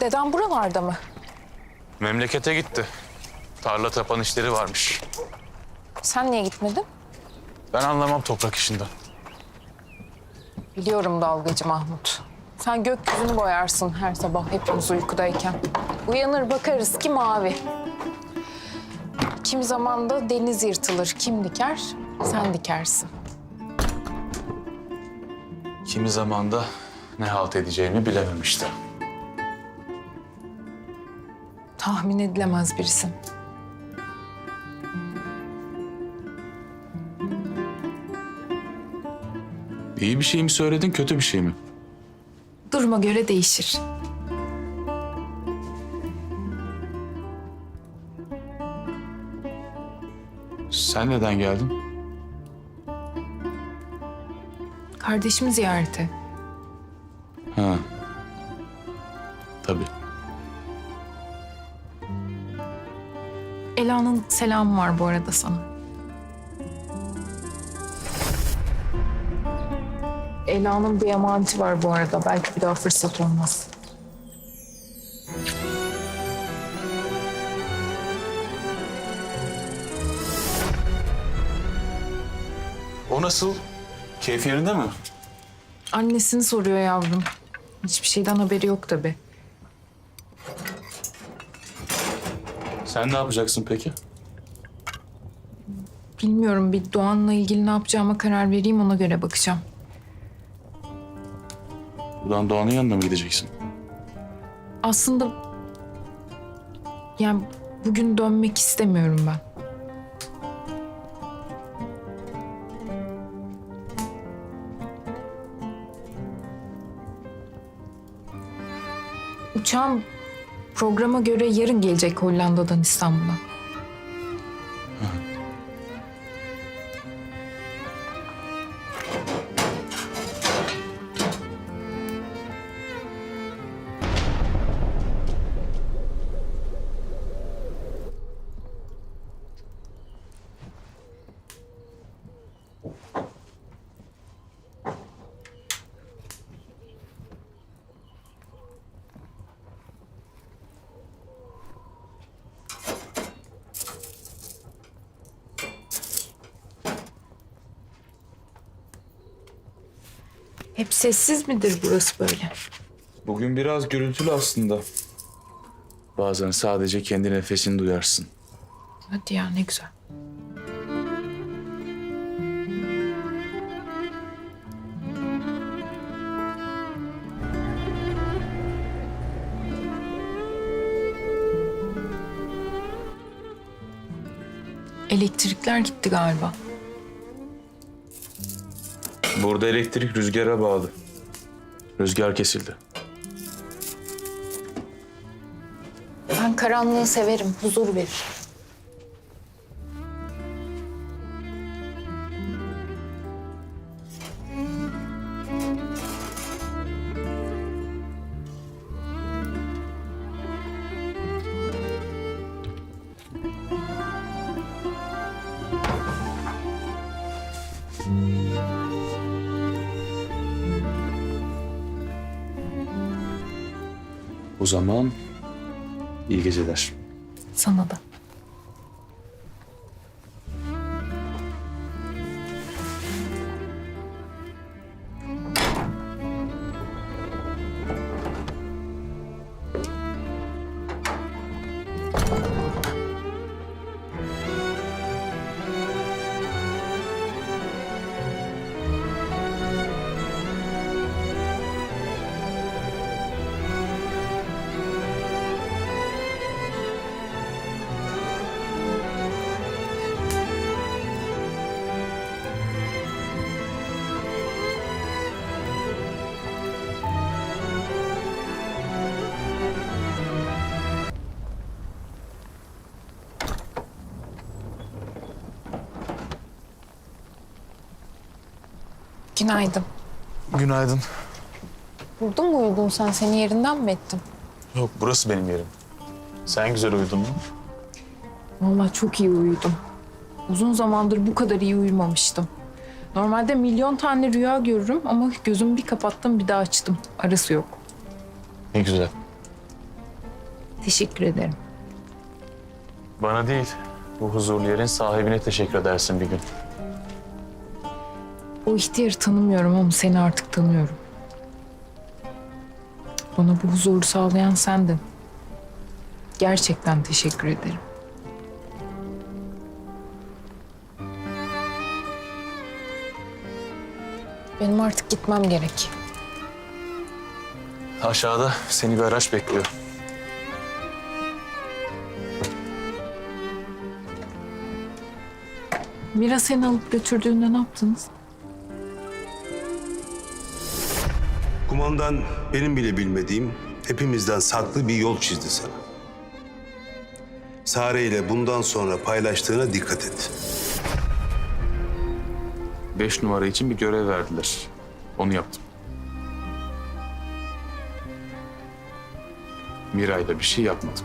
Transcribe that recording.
Deden buralarda mı? Memlekete gitti. Tarla tapan işleri varmış. Sen niye gitmedin? Ben anlamam toprak işinden. Biliyorum dalgacı Mahmut. Sen gökyüzünü boyarsın her sabah hepimiz uykudayken. Uyanır bakarız ki mavi. Kim zaman da deniz yırtılır. Kim diker? Sen dikersin. Kimi zamanda ne halt edeceğimi bilememiştim. Tahmin edilemez birisin. İyi bir şey mi söyledin, kötü bir şey mi? Duruma göre değişir. Sen neden geldin? Kardeşimi ziyarete. Ha. Tabii. Ela'nın selamı var bu arada sana. Ela'nın bir emaneti var bu arada. Belki bir daha fırsat olmaz. O nasıl? Keyif yerinde mi? Annesini soruyor yavrum. Hiçbir şeyden haberi yok tabii. Sen ne yapacaksın peki? Bilmiyorum bir Doğan'la ilgili ne yapacağıma karar vereyim ona göre bakacağım. Buradan Doğan'ın yanına mı gideceksin? Aslında yani bugün dönmek istemiyorum ben. Uçağım programa göre yarın gelecek Hollanda'dan İstanbul'a. Hep sessiz midir burası böyle? Bugün biraz gürültülü aslında. Bazen sadece kendi nefesini duyarsın. Hadi ya ne güzel. Elektrikler gitti galiba. Burada elektrik rüzgara bağlı. Rüzgar kesildi. Ben karanlığı severim, huzur verir. Zaman iyi geceler. Sana da. Günaydın. Günaydın. Burada mı uyudun sen? Seni yerinden mi ettim? Yok burası benim yerim. Sen güzel uyudun mu? Vallahi çok iyi uyudum. Uzun zamandır bu kadar iyi uyumamıştım. Normalde milyon tane rüya görürüm ama gözümü bir kapattım bir daha açtım. Arası yok. Ne güzel. Teşekkür ederim. Bana değil, bu huzurlu yerin sahibine teşekkür edersin bir gün. O ihtiyarı tanımıyorum ama seni artık tanıyorum. Bana bu huzuru sağlayan sendin. Gerçekten teşekkür ederim. Benim artık gitmem gerek. Aşağıda seni bir araç bekliyor. Mira seni alıp götürdüğünde ne yaptınız? Kumandan benim bile bilmediğim hepimizden saklı bir yol çizdi sana. Sare ile bundan sonra paylaştığına dikkat et. Beş numara için bir görev verdiler. Onu yaptım. Miray'la bir şey yapmadım.